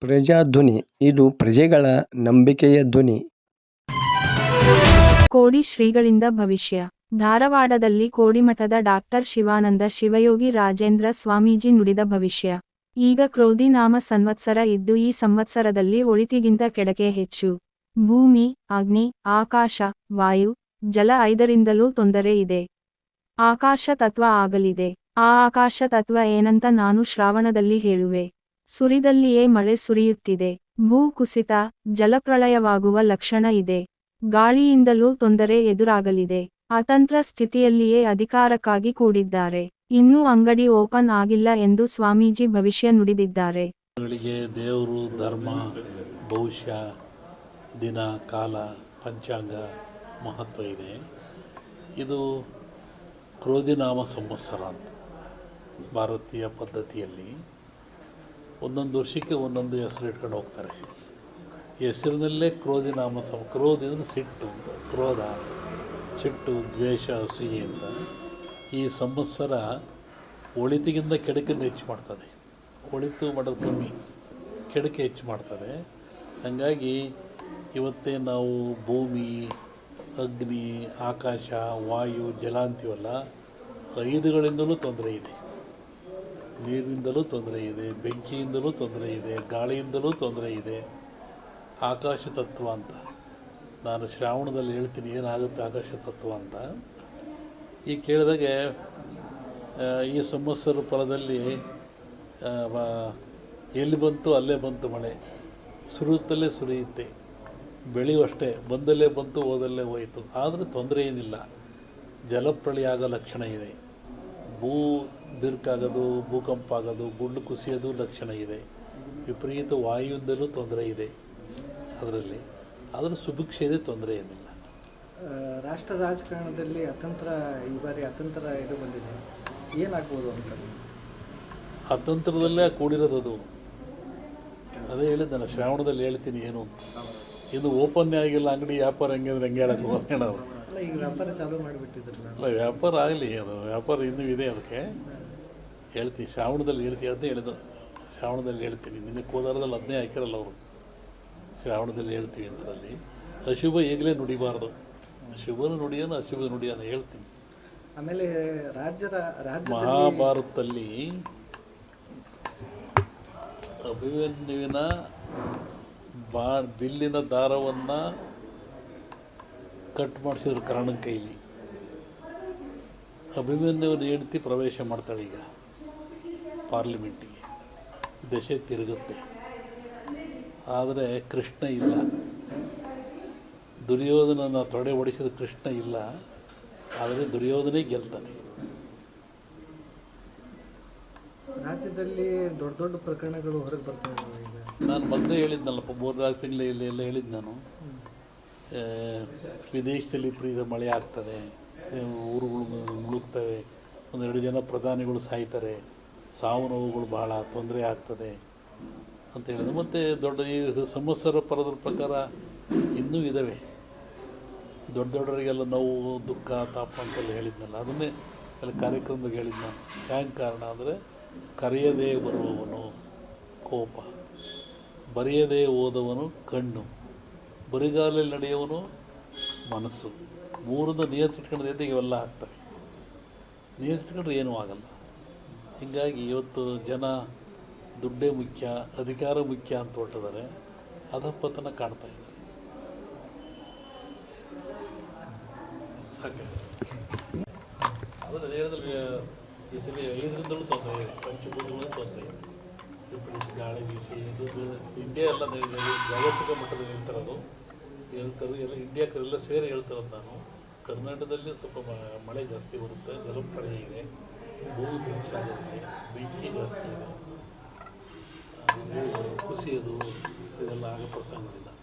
ಪ್ರಜಾಧ್ವನಿ, ಇದು ಪ್ರಜೆಗಳ ನಂಬಿಕೆಯ ಧ್ವನಿ. ಕೋಡಿ ಶ್ರೀಗಳಿಂದ ಭವಿಷ್ಯ. ಧಾರವಾಡದಲ್ಲಿ ಕೋಡಿಮಠದ ಡಾಕ್ಟರ್ ಶಿವಾನಂದ ಶಿವಯೋಗಿ ರಾಜೇಂದ್ರ ಸ್ವಾಮೀಜಿ ನುಡಿದ ಭವಿಷ್ಯ. ಈಗ ಕ್ರೋಧಿ ನಾಮ ಸಂವತ್ಸರ ಇದ್ದು ಈ ಸಂವತ್ಸರದಲ್ಲಿ ಒಳಿತಿಗಿಂತ ಕೆಡಕೆ ಹೆಚ್ಚು. ಭೂಮಿ, ಅಗ್ನಿ, ಆಕಾಶ, ವಾಯು, ಜಲ ಐದರಿಂದಲೂ ತೊಂದರೆ ಇದೆ. ಆಕಾಶ ತತ್ವ ಆಗಲಿದೆ. ಆ ಆಕಾಶ ತತ್ವ ಏನಂತ ನಾನು ಶ್ರಾವಣದಲ್ಲಿ ಹೇಳುವೆ. ಸುರಿದಲ್ಲಿಯೇ ಮಳೆ ಸುರಿಯುತ್ತಿದೆ. ಭೂ ಕುಸಿತ, ಜಲಪ್ರಳಯವಾಗುವ ಲಕ್ಷಣ ಇದೆ. ಗಾಳಿಯಿಂದಲೂ ತೊಂದರೆ ಎದುರಾಗಲಿದೆ. ಅತಂತ್ರ ಸ್ಥಿತಿಯಲ್ಲಿಯೇ ಅಧಿಕಾರಕ್ಕಾಗಿ ಕೂಡಿದ್ದಾರೆ. ಇನ್ನೂ ಅಂಗಡಿ ಓಪನ್ ಆಗಿಲ್ಲ ಎಂದು ಸ್ವಾಮೀಜಿ ಭವಿಷ್ಯ ನುಡಿದಿದ್ದಾರೆ. ದೇವರು, ಧರ್ಮ, ಭವಿಷ್ಯ, ದಿನ, ಕಾಲ, ಪಂಚಾಂಗ ಮಹತ್ವ ಇದೆ. ಇದು ಕ್ರೋಧಿನಾಮ ಸಂವತ್ಸರ ಭಾರತೀಯ ಪದ್ಧತಿಯಲ್ಲಿ. ಒಂದೊಂದು ವರ್ಷಕ್ಕೆ ಒಂದೊಂದು ಹೆಸರು ಇಟ್ಕೊಂಡು ಹೋಗ್ತಾರೆ. ಹೆಸರಿನಲ್ಲೇ ಕ್ರೋಧಿನಾಮ ಸಮ, ಕ್ರೋಧಿ ಅಂದರೆ ಸಿಟ್ಟು ಅಂತ, ಕ್ರೋಧ, ಸಿಟ್ಟು, ದ್ವೇಷ, ಅಸೂಯೆ ಅಂತ. ಈ ಸಂವತ್ಸರ ಒಳಿತಿಗಿಂತ ಕೆಡಕನ್ನು ಹೆಚ್ಚು ಮಾಡ್ತದೆ. ಒಳಿತು ಮಾಡೋದು ಕಮ್ಮಿ, ಕೆಡಕೆ ಹೆಚ್ಚು ಮಾಡ್ತದೆ. ಹಾಗಾಗಿ ಇವತ್ತೇ ನಾವು ಭೂಮಿ, ಅಗ್ನಿ, ಆಕಾಶ, ವಾಯು ಜಲ ಅಂತೀವಲ್ಲ ಐದುಗಳಿಂದಲೂ ತೊಂದರೆ ಇದೆ. ನೀರಿನಿಂದಲೂ ತೊಂದರೆ ಇದೆ, ಬೆಂಕಿಯಿಂದಲೂ ತೊಂದರೆ ಇದೆ, ಗಾಳಿಯಿಂದಲೂ ತೊಂದರೆ ಇದೆ. ಆಕಾಶ ತತ್ವ ಅಂತ. ನಾನು ಶ್ರಾವಣದಲ್ಲಿ ಹೇಳ್ತೀನಿ ಏನಾಗುತ್ತೆ ಆಕಾಶ ತತ್ವ ಅಂತ. ಈ ಕೇಳಿದಾಗೆ ಈ ಸಂವತ್ಸರ ಫಲದಲ್ಲಿ ಎಲ್ಲಿ ಬಂತು ಅಲ್ಲೇ ಬಂತು ಮಳೆ. ಸುರಿಯುತ್ತಲೇ ಸುರಿಯುತ್ತೆ. ಬೆಳೆಯುವಷ್ಟೇ ಬಂದಲ್ಲೇ ಬಂತು ಹೋದಲ್ಲೇ ಹೋಯಿತು. ಆದರೆ ತೊಂದರೆ ಏನಿಲ್ಲ. ಜಲಪ್ರಳಿಯಾಗ ಲಕ್ಷಣ ಇದೆ. ಭೂ ಬಿರುಕಾಗೋದು ಭೂಕಂಪ ಆಗೋದು ಗುಂಡು ಕುಸಿಯೋದು ಲಕ್ಷಣ ಇದೆ. ವಿಪರೀತ ವಾಯುವಿಂದಲೂ ತೊಂದರೆ ಇದೆ ಅದರಲ್ಲಿ. ಆದರೆ ಸುಭಿಕ್ಷೆ ಇದೆ ತೊಂದರೆ ಏನಿಲ್ಲ. ರಾಷ್ಟ್ರ ರಾಜಕಾರಣದಲ್ಲಿ ಅತಂತ್ರ ಈ ಬಾರಿ ಅತಂತ್ರ ಇದು ಬಂದಿದೆ. ಏನಾಗ್ಬೋದು ಅಂತ ಅತಂತ್ರದಲ್ಲೇ ಕೂಡಿರೋದು ಅದು. ಅದೇ ನಾನು ಶ್ರಾವಣದಲ್ಲಿ ಹೇಳ್ತೀನಿ ಏನು ಇದು ಓಪನ್ನೇ ಆಗಿಲ್ಲ ಅಂಗಡಿ ವ್ಯಾಪಾರ ಹೆಂಗೆ ಅಂದ್ರೆ ಹೆಂಗೆ ಹೇಳಕ್ಕೆ ಹೋಗೋಣ ಈಗ ವ್ಯಾಪಾರ ಚಾಲೂ ಮಾಡಿಬಿಟ್ಟಿದ್ರು ನಾನು. ಅಲ್ಲ ವ್ಯಾಪಾರ ಆಗಲಿ ಅದು ವ್ಯಾಪಾರ ಇನ್ನೂ ಇದೆ ಅದಕ್ಕೆ. ಹೇಳ್ತೀನಿ ಶ್ರಾವಣದಲ್ಲಿ ಹೇಳ್ತೀನಿ ಅಂತ ಹೇಳಿದ್ರು ಶ್ರಾವಣದಲ್ಲಿ ಹೇಳ್ತೀನಿ ನಿನ್ನೆ ಕೋಲಾರದಲ್ಲಿ ಅದನ್ನೇ ಹಾಕಿರಲ್ಲ ಅವರು. ಶ್ರಾವಣದಲ್ಲಿ ಹೇಳ್ತೀವಿ ಅಂತರಲ್ಲಿ ಅಶುಭ ಈಗಲೇ ನುಡಿಬಾರ್ದು. ಶುಭನ ನುಡಿಯನ್ನು ಅಶುಭ ನುಡಿಯನ್ನು ಹೇಳ್ತೀನಿ. ಆಮೇಲೆ ರಾಜ್ಯದ ಮಹಾಭಾರತದಲ್ಲಿ ಅಭಿಮನ್ಯುವಿನ ಬಾ ಬಿಲ್ಲಿನ ದಾರವನ್ನು ಕಟ್ ಮಾಡಿಸಿದ್ರು ಕರ್ಣನ ಕೈಲಿ. ಅಭಿಮನ್ಯುವಿನ ಹೆಂಡತಿ ಪ್ರವೇಶ ಮಾಡ್ತಾಳೆ ಈಗ ಪಾರ್ಲಿಮೆಂಟಿಗೆ. ದಶೆ ತಿರುಗುತ್ತೆ. ಆದರೆ ಕೃಷ್ಣ ಇಲ್ಲ. ದುರ್ಯೋಧನನ ತೊಡೆ ಹೊಡಿಸಿದ ಕೃಷ್ಣ ಇಲ್ಲ. ಆದರೆ ದುರ್ಯೋಧನೇ ಗೆಲ್ತಾನೆ. ರಾಜ್ಯದಲ್ಲಿ ದೊಡ್ಡ ದೊಡ್ಡ ಪ್ರಕರಣಗಳು ಹೊರಗೆ ಬರ್ತಾ ಇದ್ದಾವೆ ಈಗ. ನಾನು ಮೊದಲೇ ಹೇಳಿದ್ನಲ್ಲಪ್ಪ ಮೂರ್ನಾಲ್ಕು ತಿಂಗಳ ಇಲ್ಲಿ ಎಲ್ಲ ಹೇಳಿದ್ದು ನಾನು. ವಿದೇಶದಲ್ಲಿ ಪ್ರೀತ ಮಳೆ ಆಗ್ತದೆ ಊರುಗಳು ಮುಳುಗ್ತವೆ, ಒಂದೆರಡು ಜನ ಪ್ರಧಾನಿಗಳು ಸಾಯ್ತಾರೆ, ಸಾವು ನೋವುಗಳು ಭಾಳ ತೊಂದರೆ ಆಗ್ತದೆ ಅಂತ ಹೇಳಿದ್ರು. ಮತ್ತು ದೊಡ್ಡ ಈ ಸಂವತ್ಸರ ಪರದ ಪ್ರಕಾರ ಇನ್ನೂ ಇದ್ದಾವೆ ದೊಡ್ಡ ದೊಡ್ಡವರಿಗೆಲ್ಲ ನೋವು, ದುಃಖ, ತಾಪ ಅಂತೆಲ್ಲ ಹೇಳಿದ್ನಲ್ಲ, ಅದನ್ನೇ ಅಲ್ಲಿ ಕಾರ್ಯಕ್ರಮದಾಗ ಹೇಳಿದ್ದು ನಾನು ಹ್ಯಾಂಗೆ ಕಾರಣ ಅಂದರೆ, ಕರೆಯದೇ ಬರುವವನು ಕೋಪ, ಬರೆಯದೇ ಓದವನು ಕಣ್ಣು. ಬರಿಗಾಲಲ್ಲಿ ನಡೆಯುವನು ಮನಸ್ಸು. ಮೂರನ್ನು ನಿಯಂತ್ರಿಟ್ಕೊಂಡ್ರೆ ಇವೆಲ್ಲ ಆಗ್ತವೆ? ನಿಯಂತ್ರಿಟ್ಕೊಂಡ್ರೆ ಏನೂ ಆಗಲ್ಲ. ಹೀಗಾಗಿ ಇವತ್ತು ಜನ ದುಡ್ಡೇ ಮುಖ್ಯ, ಅಧಿಕಾರ ಮುಖ್ಯ ಅಂತ ಹೊರಟಿದ್ದಾರೆ. ಅಧಪ್ಪತನ ಕಾಣ್ತಾ ಇದ್ದಾರೆ. ಸಾಕೆ? ಅದನ್ನು ಹೇಳಿದ್ರೆ ಈ ಸಲ ತೊಂದರೆ ಇದೆ ಪಂಚಭೂತಗಳು ತೊಂದರೆ ಇದೆ ವಿಪರೀತ ಗಾಳಿ ಬೀಸಿ ಇದು ಇಂಡಿಯಾ ಎಲ್ಲ ಜಾಗತಿಕ ಮಟ್ಟದಲ್ಲಿ ಹೇಳ್ತಾರದು ಕರ್ ಎಲ್ಲ ಇಂಡಿಯಾಕ್ಕೆಲ್ಲ ಸೇರಿ ಹೇಳ್ತಿರೋದು ನಾನು ಕರ್ನಾಟಕದಲ್ಲಿ ಸ್ವಲ್ಪ ಮಳೆ ಜಾಸ್ತಿ ಬರುತ್ತೆ ಜಲಪ್ರಳಯ ಇದೆ, ಭೂಮಿ ಮಿಕ್ಸ್ ಆಗೋದಿದೆ, ಬೆಂಕಿ ಜಾಸ್ತಿ ಇದೆ. ಕುಸಿಯೋದು ಇದೆಲ್ಲ ಆಗೋ ಪ್ರಸಂಗಗಳಿದ್ದಾವೆ